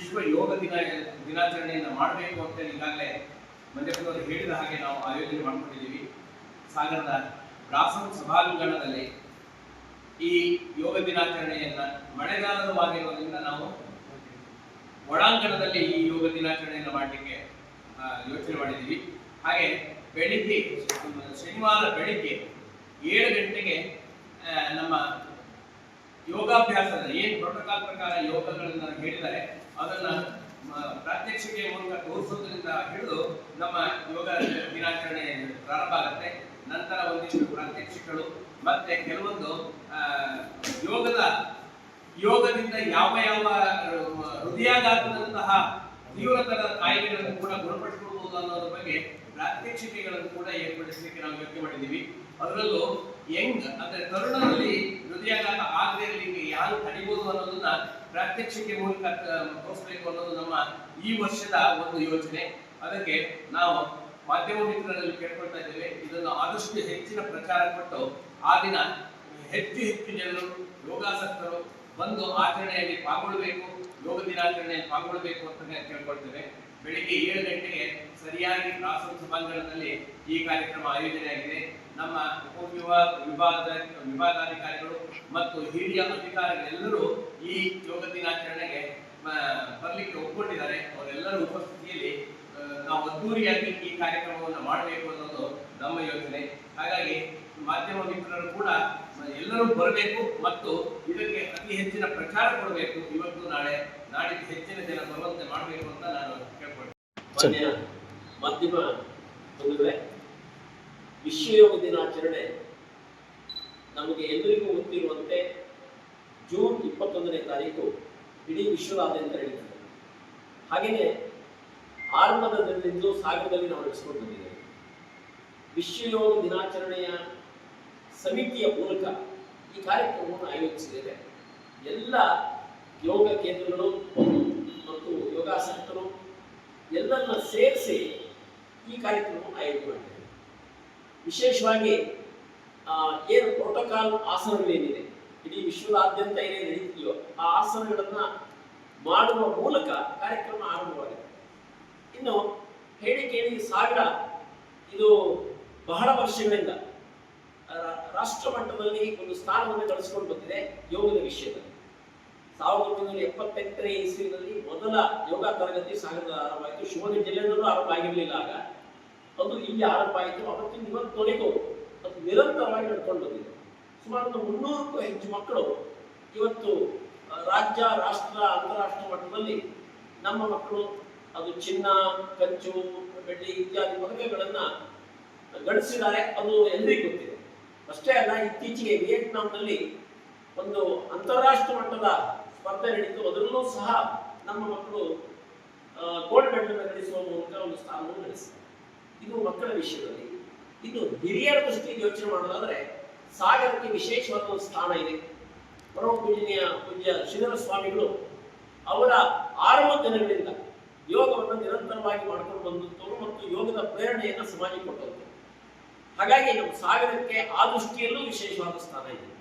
ವಿಶ್ವ ಯೋಗ ದಿನ ದಿನಾಚರಣೆಯನ್ನು ಮಾಡಬೇಕು ಅಂತ ಈಗಾಗಲೇ ಮಂಜಪ್ಪನವರು ಹೇಳಿದ ಹಾಗೆ ನಾವು ಆಯೋಜನೆ ಮಾಡ್ಕೊಂಡಿದ್ದೀವಿ. ಸಾಗರದ ಬ್ರಾಸಂ ಸಭಾಂಗಣದಲ್ಲಿ ಈ ಯೋಗ ದಿನಾಚರಣೆಯನ್ನ ಮಳೆಗಾಲದವಾಗಿರೋದ್ರಿಂದ ನಾವು ಒಳಾಂಗಣದಲ್ಲಿ ಈ ಯೋಗ ದಿನಾಚರಣೆಯನ್ನು ಮಾಡಲಿಕ್ಕೆ ಯೋಚನೆ ಮಾಡಿದ್ದೀವಿ. ಹಾಗೆ ಬೆಳಿಗ್ಗೆ, ಶನಿವಾರ ಬೆಳಿಗ್ಗೆ ಏಳು ಗಂಟೆಗೆ ನಮ್ಮ ಯೋಗಾಭ್ಯಾಸದ ಏನು ಪ್ರೋಟೋಕಾಲ್ ಪ್ರಕಾರ ಯೋಗಗಳನ್ನ ಹೇಳಿದ್ದಾರೆ, ಅದನ್ನ ಪ್ರಾತ್ಯಕ್ಷಿಕೆಯ ಪ್ರಾತ್ಯಕ್ಷಿಕೆ ಮೂಲಕ ತೋರಿಸೋದ್ರಿಂದ ಹಿಡಿದು ನಮ್ಮ ಯೋಗ ದಿನಾಚರಣೆ ಪ್ರಾರಂಭ ಆಗುತ್ತೆ. ನಂತರ ಒಂದಿಷ್ಟು ಪ್ರಾತ್ಯಕ್ಷಿಕಗಳು, ಮತ್ತೆ ಕೆಲವೊಂದು ಯೋಗದ, ಯೋಗದಿಂದ ಯಾವ ಯಾವ ಹೃದಯಾಘಾತದಂತಹ ತೀವ್ರತರ ಕಾಯಿಲೆಗಳನ್ನು ಕೂಡ ಗುಣಪಡಿಸಿಕೊಳ್ಬಹುದು ಅನ್ನೋದ್ರ ಬಗ್ಗೆ ಪ್ರಾತ್ಯಕ್ಷಿಕೆಗಳನ್ನು ಕೂಡ ಏರ್ಪಡಿಸಲಿಕ್ಕೆ ನಾವು ವ್ಯಕ್ತಿ ಮಾಡಿದ್ದೀವಿ. ಅದರಲ್ಲೂ ಯಂಗ್, ಅಂದ್ರೆ ತರುಣರಲ್ಲಿ ಅನ್ನೋದನ್ನ ಪ್ರಾತ್ಯಕ್ಷಿಕೆ ಮೂಲಕ ತೋರಿಸ್ಬೇಕು ಅನ್ನೋದು ನಮ್ಮ ಈ ವರ್ಷದ ಒಂದು ಯೋಜನೆ ಅದಕ್ಕೆ ನಾವು ಮಾಧ್ಯಮ ಮಿತ್ರರಲ್ಲಿ ಕೇಳ್ಕೊಳ್ತಾ ಇದ್ದೇವೆ. ಇದನ್ನು ಆದಷ್ಟು ಹೆಚ್ಚಿನ ಪ್ರಚಾರ ಕೊಟ್ಟು ಆ ದಿನ ಹೆಚ್ಚು ಹೆಚ್ಚು ಜನರು, ಯೋಗಾಸಕ್ತರು ಬಂದು ಆಚರಣೆಯಲ್ಲಿ ಪಾಲ್ಗೊಳ್ಬೇಕು, ಯೋಗ ದಿನಾಚರಣೆಯಲ್ಲಿ ಪಾಲ್ಗೊಳ್ಬೇಕು ಅಂತ ಕೇಳ್ಕೊಳ್ತೇವೆ ಬೆಳಿಗ್ಗೆ ಏಳು ಗಂಟೆಗೆ ಸರಿಯಾಗಿ ಪ್ರಾಸಂ ಸಭಾಂಗಣದಲ್ಲಿ ಈ ಕಾರ್ಯಕ್ರಮ ಆಯೋಜನೆಯಾಗಿದೆ. ನಮ್ಮ ಉಪವಿಭಾಗ ವಿಭಾಗದ ವಿಭಾಗಾಧಿಕಾರಿಗಳು ಮತ್ತು ಹಿರಿಯ ಅಧಿಕಾರಿಗಳೆಲ್ಲರೂ ಈ ಯೋಗ ದಿನಾಚರಣೆಗೆ ಬರಲಿಕ್ಕೆ ಒಪ್ಪಿಕೊಂಡಿದ್ದಾರೆ ಅವರೆಲ್ಲರ ಉಪಸ್ಥಿತಿಯಲ್ಲಿ ನಾವು ಅದ್ದೂರಿಯಾಗಿ ಈ ಕಾರ್ಯಕ್ರಮವನ್ನು ಮಾಡಬೇಕು ಅನ್ನೋದು ನಮ್ಮ ಯೋಚನೆ. ಹಾಗಾಗಿ ಮಾಧ್ಯಮ ಮಿತ್ರರು ಕೂಡ ಎಲ್ಲರೂ ಬರಬೇಕು ಮತ್ತು ಇದಕ್ಕೆ ಅತಿ ಹೆಚ್ಚಿನ ಪ್ರಚಾರ ಕೊಡಬೇಕು. ಇವತ್ತು ನಾಳೆ, ನಾಡಿದ್ದು ಹೆಚ್ಚಿನ ಜನ ಬರುವಂತೆ ಮಾಡಬೇಕು ಅಂತ ನಾನು ಕೇಳ್ಕೊಳ್ತೇನೆ. ಮಾಧ್ಯಮ ವಿಶ್ವ ಯೋಗ ದಿನಾಚರಣೆ ನಮಗೆ ಎಲ್ಲರಿಗೂ ಗೊತ್ತಿರುವಂತೆ ಜೂನ್ ಇಪ್ಪತ್ತೊಂದನೇ ತಾರೀಕು ಇಡೀ ವಿಶ್ವದಾದ್ಯಂತ ನಡೀತದೆ ಹಾಗೆಯೇ ಆರಂಭದ ದಿನದಿಂದಲೂ ಸಾಗರದಲ್ಲಿ ನಾವು ನಡೆಸಿಕೊಂಡು ಬಂದಿದ್ದೇವೆ. ವಿಶ್ವಯೋಗ ದಿನಾಚರಣೆಯ ಸಮಿತಿಯ ಮೂಲಕ ಈ ಕಾರ್ಯಕ್ರಮವನ್ನು ಆಯೋಜಿಸಿದ್ದೇವೆ. ಎಲ್ಲ ಯೋಗ ಕೇಂದ್ರಗಳು ಮತ್ತು ಯೋಗಾಸಕ್ತರು ಎಲ್ಲರನ್ನ ಸೇರಿಸಿ ಈ ಕಾರ್ಯಕ್ರಮವನ್ನು ಆಯೋಜನೆ ಮಾಡಿದ್ದೇವೆ. ವಿಶೇಷವಾಗಿ ಏನು ಪ್ರೋಟೋಕಾಲ್ ಆಸನಗಳೇನಿದೆ? ಇಡೀ ವಿಶ್ವದಾದ್ಯಂತ ಏನೇನು ನಡೀತಿದೆಯೋ ಆ ಆಸನಗಳನ್ನ ಮಾಡುವ ಮೂಲಕ ಕಾರ್ಯಕ್ರಮ ಆರಂಭವಾಗಿದೆ. ಇನ್ನು ಹೇಳಿ ಕೇಳಿ ಸಾಗರ, ಇದು ಬಹಳ ವರ್ಷಗಳಿಂದ ರಾಷ್ಟ್ರ ಮಟ್ಟದಲ್ಲಿ ಒಂದು ಸ್ಥಾನವನ್ನು ಗಳಿಸಿಕೊಂಡು ಬಂದಿದೆ ಯೋಗದ ವಿಷಯದಲ್ಲಿ. ಸಾವಿರದ ಒಂಬೈನೂರ ಎಪ್ಪತ್ತೆಂಟನೇ ಇಸ್ವಿನಲ್ಲಿ ಮೊದಲ ಯೋಗ ತರಗತಿ ಸಾಗರದ ಆರಂಭ ಆಯಿತು. ಶಿವಮೊಗ್ಗ ಜಿಲ್ಲೆಯಲ್ಲೂ ಆರಂಭ ಆಗಿರಲಿಲ್ಲ ಆಗ. ಅದು ಇಲ್ಲಿ ಆರಂಭ ಆಯಿತು ಅವತ್ತಿನ ಇವತ್ತೊರೆಗೂ ಅದು ನಿರಂತರವಾಗಿ ನಡ್ಕೊಂಡು ಬಂದಿದೆ ಸುಮಾರು ಒಂದು ಮುನ್ನೂರಕ್ಕೂ ಹೆಚ್ಚು ಮಕ್ಕಳು ಇವತ್ತು ರಾಜ್ಯ, ರಾಷ್ಟ್ರ ಅಂತಾರಾಷ್ಟ್ರ ಮಟ್ಟದಲ್ಲಿ ನಮ್ಮ ಮಕ್ಕಳು, ಅದು ಚಿನ್ನ ಕಂಚು ಬೆಳ್ಳಿ ಇತ್ಯಾದಿ ಮದುವೆಗಳನ್ನ ಗಳಿಸಿದ್ದಾರೆ ಅದು ಎಲ್ಲರಿಗೂ ಗೊತ್ತಿದೆ. ಅಷ್ಟೇ ಅಲ್ಲ, ಇತ್ತೀಚೆಗೆ ವಿಯೆಟ್ನಾಂನಲ್ಲಿ ಒಂದು ಅಂತಾರಾಷ್ಟ್ರ ಮಟ್ಟದ ಸ್ಪರ್ಧೆ ನಡೀತು. ಅದರಲ್ಲೂ ಸಹ ನಮ್ಮ ಮಕ್ಕಳು ಗೋಲ್ಡ್ ಮೆಡಲ್ ಗಳಿಸುವ ಮೂಲಕ ಒಂದು ಸ್ಥಾನವನ್ನು ಗಳಿಸಿದ್ದಾರೆ. ಇದು ಮಕ್ಕಳ ವಿಷಯದಲ್ಲಿ. ಇದು ಹಿರಿಯರ ದೃಷ್ಟಿಯಿಂದ ಯೋಚನೆ ಮಾಡೋದಾದ್ರೆ ಸಾಗರಕ್ಕೆ ವಿಶೇಷವಾದ ಒಂದು ಸ್ಥಾನ ಇದೆ. ಪರಮ ಪೂಜನೀಯ ಪೂಜ್ಯ ಶ್ರೀಧರ ಸ್ವಾಮಿಗಳು ಅವರ ಆರಂಭ ದಿನಗಳಿಂದ ಯೋಗವನ್ನು ನಿರಂತರವಾಗಿ ಮಾಡ್ಕೊಂಡು ಬಂದಂಥವ್ರು ಮತ್ತು ಯೋಗದ ಪ್ರೇರಣೆಯನ್ನು ಸಮಾಜಕ್ಕೆ ಕೊಟ್ಟವರು. ಹಾಗಾಗಿ ನಮ್ಮ ಸಾಗರಕ್ಕೆ ಆ ದೃಷ್ಟಿಯಲ್ಲೂ ವಿಶೇಷವಾದ ಸ್ಥಾನ ಇದೆ.